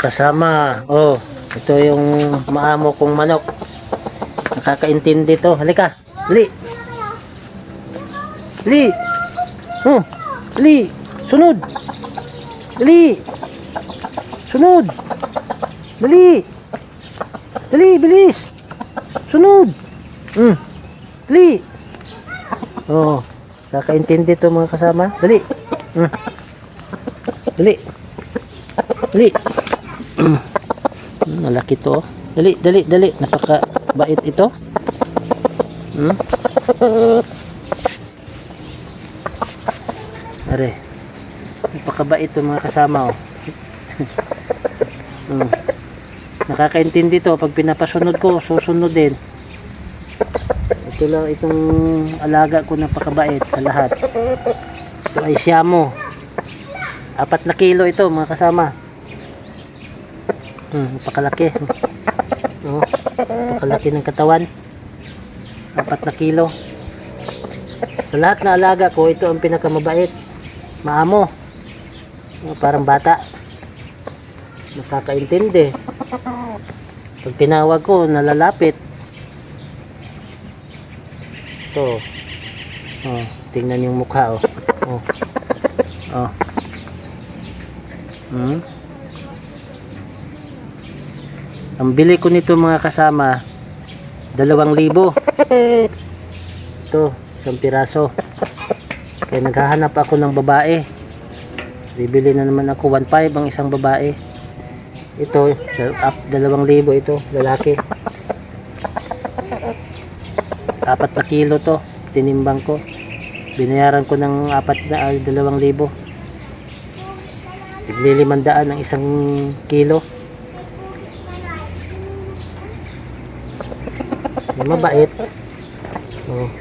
kasama. Oh, ito yung maamo kong manok. Nakakaintindi to. Halika. Li. Li. Hmm. Li. Sunod. Li. Sunod. Dali. Dali, bilis. Sunod. Hmm. Dali. Oh, kakaintindi to mga kasama. Dali. Hmm. Dali. Dali. Hmm, Malaki to. oh. Dali, dali, dali. Napaka bait ito. Hmm? Are. Napakabait to mga kasama oh. hmm. Nakakaintindi to pag pinapasunod ko, susunod din. Ito lang itong alaga ko napakabait sa lahat. Ito ay siyamo. Apat na kilo ito mga kasama. Hmm, napakalaki. Oh, napakalaki ng katawan. Apat na kilo. Sa lahat na alaga ko, ito ang pinakamabait. Maamo. Oh, parang bata. Nakakaintindi. Pag tinawag ko, nalalapit. Ito. Oh, tingnan yung mukha, oh. Oh. Oh. Hmm? Ang bili ko nito mga kasama, dalawang libo. Ito, isang piraso. Kaya naghahanap ako ng babae. Bibili na naman ako 1.5 ang isang babae. Ito, up, dalawang libo ito, lalaki. Apat na kilo to, tinimbang ko. Binayaran ko ng apat na, dalawang libo. Tiglilimandaan ang isang kilo. Ay, mabait. Oh.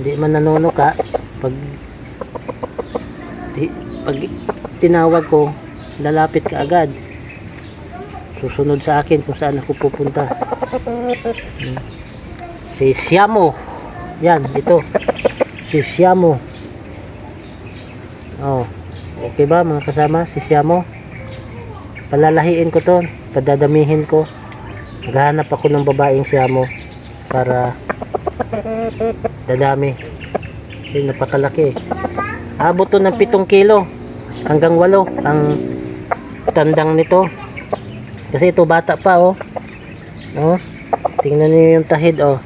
Hindi man nanonoka pag ti, pag tinawag ko, lalapit ka agad. Susunod sa akin kung saan ako pupunta. Hmm. Si Siamo. Yan, ito. Si Siamo. Oh. Okay ba mga kasama? Si Siamo. Palalahiin ko to. Padadamihin ko. Naghahanap ako ng babaeng Siamo para dadami. Kasi napakalaki. Abot to ng 7 kilo hanggang 8 ang tandang nito. Kasi ito bata pa oh. Oh. Tingnan niyo yung tahid oh.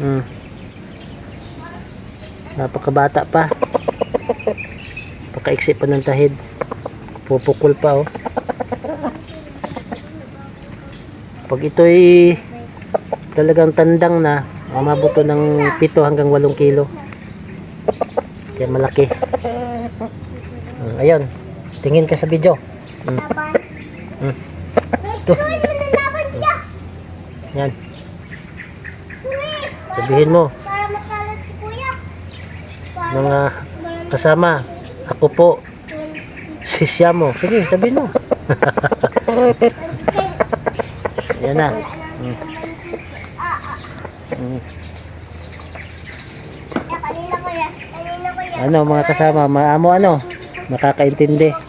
Hmm. Napakabata pa. Pakaiksi pa ng tahid. Pupukol pa oh. Pag ito'y talagang tandang na, umabot to ng 7 hanggang 8 kilo. Kaya malaki. Hmm, ayun. Tingin ka sa video. Hmm. Hmm. Ito. Yan. Sabihin mo, mga kasama, ako po, si Siamo. Sige, sabihin mo. Yan na. Hmm. Ano mga kasama, maamo ano, nakakaintindi.